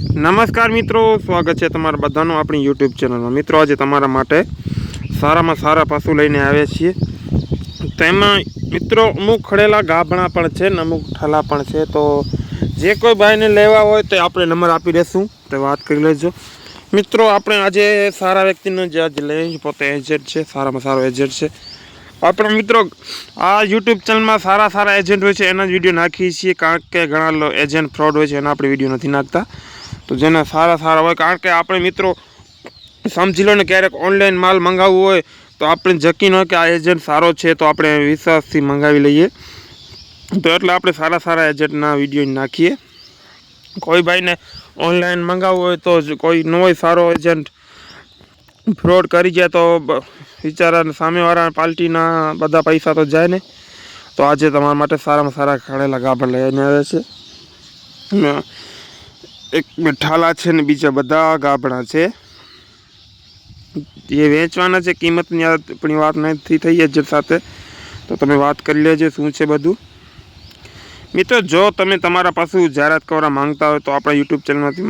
નમસ્કાર મિત્રો, સ્વાગત છે તમારા બધાનું આપણી યુટ્યુબ ચેનલમાં મિત્રો, આજે તમારા માટે સારામાં સારા પશુ લઈને આવ્યા છીએ. તેમાં મિત્રો, અમુક ખડેલા ગાભણા પણ છે ને અમુક ઠાલા પણ છે. તો જે કોઈ ભાઈને લેવા હોય તો આપણે નંબર આપી દઈશું તો વાત કરી લેજો. મિત્રો, આપણે આજે સારા વ્યક્તિનો જે આજે લઈએ પોતે એજન્ટ છે, સારામાં સારો એજન્ટ છે. આપણે મિત્રો, આ યુટ્યુબ ચેનલમાં સારા સારા એજન્ટ હોય છે, એના જ વીડિયો નાખીએ છીએ. કારણ કે ઘણા એજન્ટ ફ્રોડ હોય છે, એના આપણે વીડિયો નથી નાખતા. તો જેના સારા સારા હોય, કારણ કે આપણે મિત્રો સમજી લો ને ક્યારેક ઓનલાઈન માલ મંગાવવું હોય, તો આપણે જકીન હોય કે આ એજન્ટ સારો છે, તો આપણે વિશ્વાસથી મંગાવી લઈએ. તો એટલે આપણે સારા સારા એજન્ટના વીડિયો નાખીએ. કોઈ ભાઈને ઓનલાઈન મંગાવવું હોય, તો કોઈ ન હોય સારો એજન્ટ ફ્રોડ કરી જાય, તો બિચારા સામેવાળા પાર્ટીના બધા પૈસા તો જાય ને. તો આજે તમારા માટે સારામાં સારા ખાણેલા ગાભણ લઈને આવે છે. એક ઠાલા છે ને બીજા બધા ગાભણા છે. એ વેચવાના છે, કિંમતની આપણી વાત નથી થઈ એજન્ટ સાથે. તો તમે વાત કરી લેજો શું છે બધું. મિત્રો, જો તમે તમારા પશુ જાહેરાત કરવા માંગતા હોય તો આપણા યુટ્યુબ ચેનલમાંથી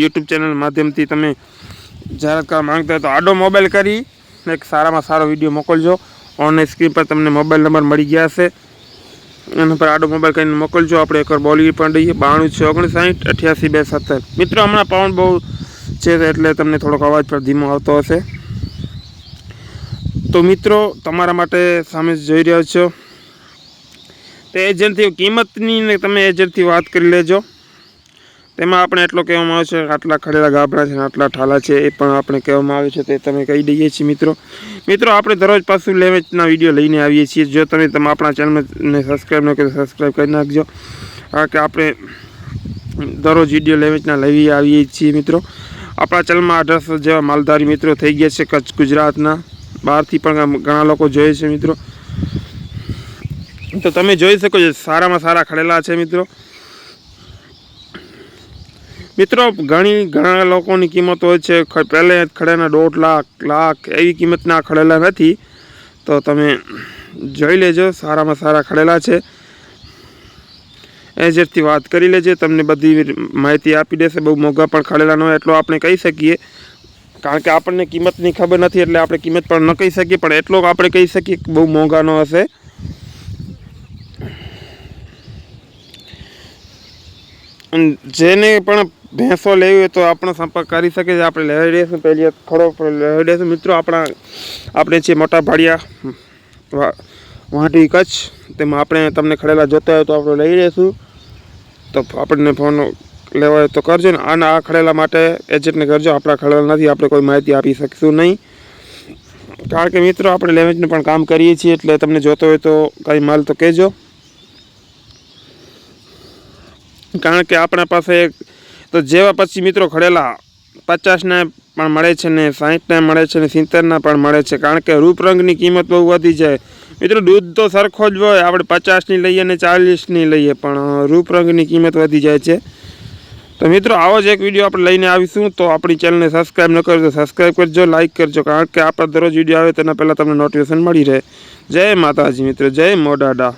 યુટ્યુબ ચેનલ માધ્યમથી તમે જાહેરાત કરવા માંગતા હોય તો આડો મોબાઈલ કરી એક સારામાં સારો વીડિયો મોકલજો. ઓનલાઈન સ્ક્રીન પર તમને મોબાઈલ નંબર મળી ગયા હશે. એના પર આડો મોબાઈલ કરીને મોકલજો. આપણે એકવાર બોલી પણ દઈએ બાણું છે ઓગણસાઠ, અઠ્યાસી બે સત્તર. મિત્રો, હમણાં પવન બહુ છે એટલે તમને થોડોક અવાજ પર ધીમો આવતો હશે. તો મિત્રો, તમારા માટે સામે જોઈ રહ્યા છો. તો એજન્ટથી કિંમતની તમે એજન્ટથી વાત કરી લેજો. તેમાં આપણે એટલો કહેવામાં આવે છે આટલા ખડેલા ગાભડા છે આટલા ઠાલા છે એ પણ આપણે કહેવામાં આવે છે તે તમે કહી દઈએ છીએ મિત્રો. મિત્રો, આપણે દરરોજ પાછું લેવેચના વીડિયો લઈને આવીએ છીએ. જો તમે તમે આપણા ચેનલને સબસ્ક્રાઈબ ન કરો સબસ્ક્રાઈબ કરી નાખજો. કારણ કે આપણે દરરોજ વીડિયો લેવેચના લઈ આવીએ છીએ મિત્રો. આપણા ચેનલમાં અઢારસો જેવા માલધારી મિત્રો થઈ ગયા છે કચ્છ ગુજરાતના. બહારથી પણ ઘણા લોકો જોઈએ છે મિત્રો. તો તમે જોઈ શકો છો, સારામાં સારા ખડેલા છે મિત્રો. મિત્રો, ઘણી, ઘણા લોકોની કિંમત હોય છે. પહેલે ખડેના દોઢ લાખ લાખ એવી કિંમતના ખડેલા નથી. તો તમે જોઈ લેજો, સારામાં સારા ખડેલા છે. એજન્ટથી વાત કરી લેજે, તમને બધી માહિતી આપી દેશે. બહુ મોંઘા પણ ખડેલા ન હોય, એટલો આપણે કહી શકીએ. કારણ કે આપણને કિંમતની ખબર નથી, એટલે આપણે કિંમત પણ ન કહી શકીએ. પણ એટલો આપણે કહી શકીએ કે બહુ મોંઘા ન હશે. જેને પણ ભેંસો લેવી હોય તો આપણો સંપર્ક કરી શકે છે આપણે લેવાઈ દઈશું પહેલી થોડો લેવાઈ દઈશું મિત્રો, આપણા આપણે છે મોટા ભાડિયા વાંટી કચ્છ. તેમાં આપણે તમને ખડેલા જોતા હોય તો આપણે લઈ લઈશું તો આપણને ફોન લેવા હોય તો કરજો ને. આના આ ખડેલા માટે એજન્ટને કરજો. આપણા ખડેલા નથી. આપણે કોઈ માહિતી આપી શકીશું નહીં. કારણ કે મિત્રો, આપણે લેવેજનું પણ કામ કરીએ છીએ. એટલે તમને જોતો હોય તો કાંઈ માલ તો કહેજો. કારણ કે આપણા પાસે તો જેવા પછી મિત્રો ખડેલા પચાસના પણ મળે છે ને સાહીઠના મળે છે ને સિત્તેરના પણ મળે છે. કારણ કે રૂપરંગની કિંમત બહુ વધી જાય. મિત્રો દૂધ તો સરખો જ હોય. આપણે પચાસની લઈએ ને ચાલીસની લઈએ પણ રૂપરંગની કિંમત વધી જાય છે. તો મિત્રો આવો જ એક વીડિયો આપણે લઈને આવીશું. તો આપણી ચેનલને સબસ્ક્રાઈબ ન કરજો. સબસ્ક્રાઈબ કરજો, લાઇક કરજો. કારણ કે આપણા દરરોજ વીડિયો આવે તેના પહેલાં તમને નોટિફિકેશન મળી રહે. જય માતાજી મિત્રો. જય મોડાડા.